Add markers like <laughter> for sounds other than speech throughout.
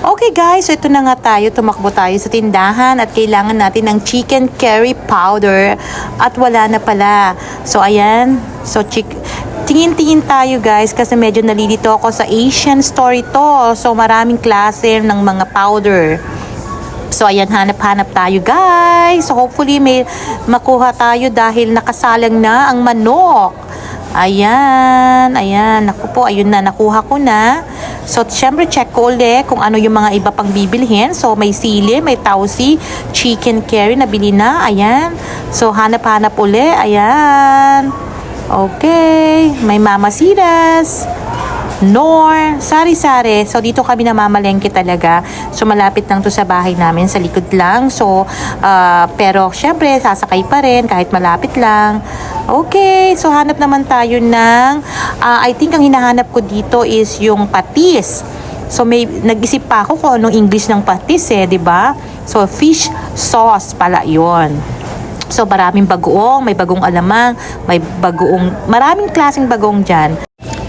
Okay guys, so ito na nga tayo. Tumakbo tayo sa tindahan at kailangan natin ng chicken curry powder at wala na pala. So ayan, so chick tingin-tingin tayo guys kasi medyo nalilito ako sa Asian store ito. So maraming klase ng mga powder. So ayan, hanap-hanap tayo guys. So hopefully may makuha tayo dahil nakasalang na ang manok. Ayan, ayan. Naku po, ayun na, nakuha ko na. So, syempre, check ko uli kung ano yung mga iba pang bibilhin. So, may sili, may tausi, chicken curry na bili na. Ayan. So, hanap-hanap uli. Ayan. Okay. May mamasiras. Nor, sari-sari. So, dito kami namamalengke talaga. So, malapit lang to sa bahay namin, sa likod lang. So, ah, pero syempre, sasakay pa rin kahit malapit lang. Okay, so hanap naman tayo ng, ah, I think ang hinahanap ko dito is yung patis. So, may, nag-isip pa ako kung anong English ng patis eh, di ba? So, fish sauce pala yon. So, maraming bagoong, may bagong alamang, may bagoong, maraming klaseng bagong dyan.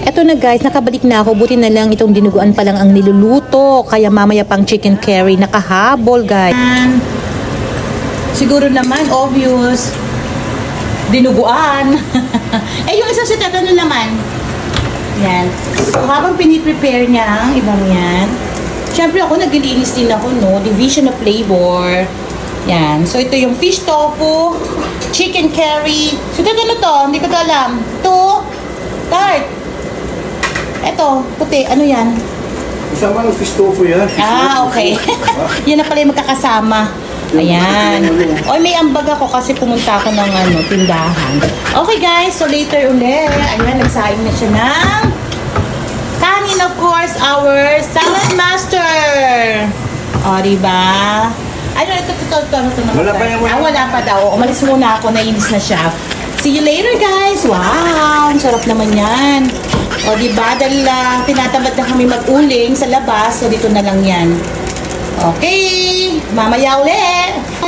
Eto na guys, nakabalik na ako. Buti na lang itong dinuguan pa lang ang niluluto. Kaya mamaya pang chicken curry, nakahabol guys. Siguro naman, obvious. Dinuguan. <laughs> eh, yung isang sitat, ano naman? Yan. So, habang piniprepare niya ang ibang yan, syempre ako naglilinis din ako, no? Division of flavor. Yan. So, ito yung fish tofu, chicken curry. So, ito ano to? Hindi ko to alam. Ito, tart. Ito, puti. Ano yan? Kasama ng fish tofu yan. Fish Ah, tofu. okay. <laughs> <laughs> Yan na pala yung magkakasama. Ayan. Oy, may ambag ako kasi pumunta ako ng ano, tindahan. Okay guys, so later uli. Ayan, nagsaing na siya ng kanin of course, our salad master. O, diba? Ano, ito, ito, ito, ito, ito, Wala pa yan, wala. Ah, wala pa daw. Umalis muna ako, nainis na siya. See you later, guys. Wow, ang sarap naman yan. O, diba? Dahil uh, tinatamad na kami mag-uling sa labas, so dito na lang yan. Okay, mamaya uli.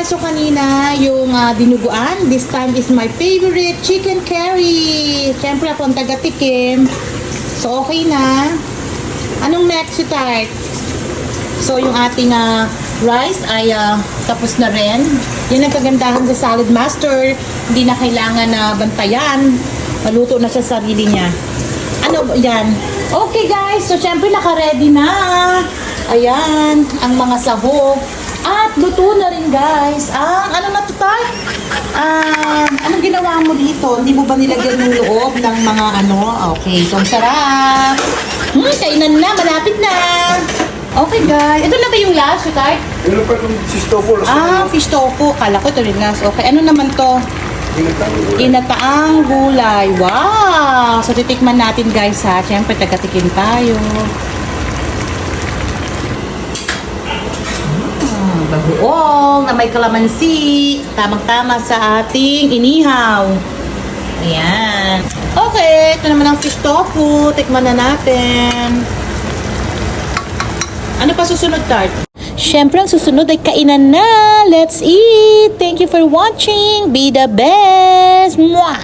So kanina, yung ah, dinuguan, this time is my favorite chicken curry. Siyempre ako ang taga-tikim. So okay na. Anong next si Tart? So yung ating ah, rice ay ah, tapos na rin. Yan ang kagandahan sa Salad Master. Hindi na kailangan na bantayan. Maluto na siya sa sarili niya. Ano yan? Okay guys, so syempre naka-ready na. Ayan, ang mga sahog. At luto na rin guys. Ang ano na to Tart? Ah, anong ginawa mo dito? Hindi mo ba nilagyan yung loob ng mga ano? Okay, so sarap. Hmm, kainan na, malapit na. Okay guys, ito na ba yung last, Tart? Meron pa yung fish tofu. Ah, fish tofu. Kala ko ito rin last. Okay, ano naman to? Inataang gulay. Wow! So, titikman natin guys ha. Siyempre, tagatikim tayo. Mm, bagoong na may kalamansi. Tamang-tama sa ating inihaw. Ayan. Okay, ito naman ang fish tofu. Tikman na natin. Ano pa susunod, Tart? Siyempre, ang susunod ay kainan na. Let's eat! Thank you for watching. Be the best! Mwah!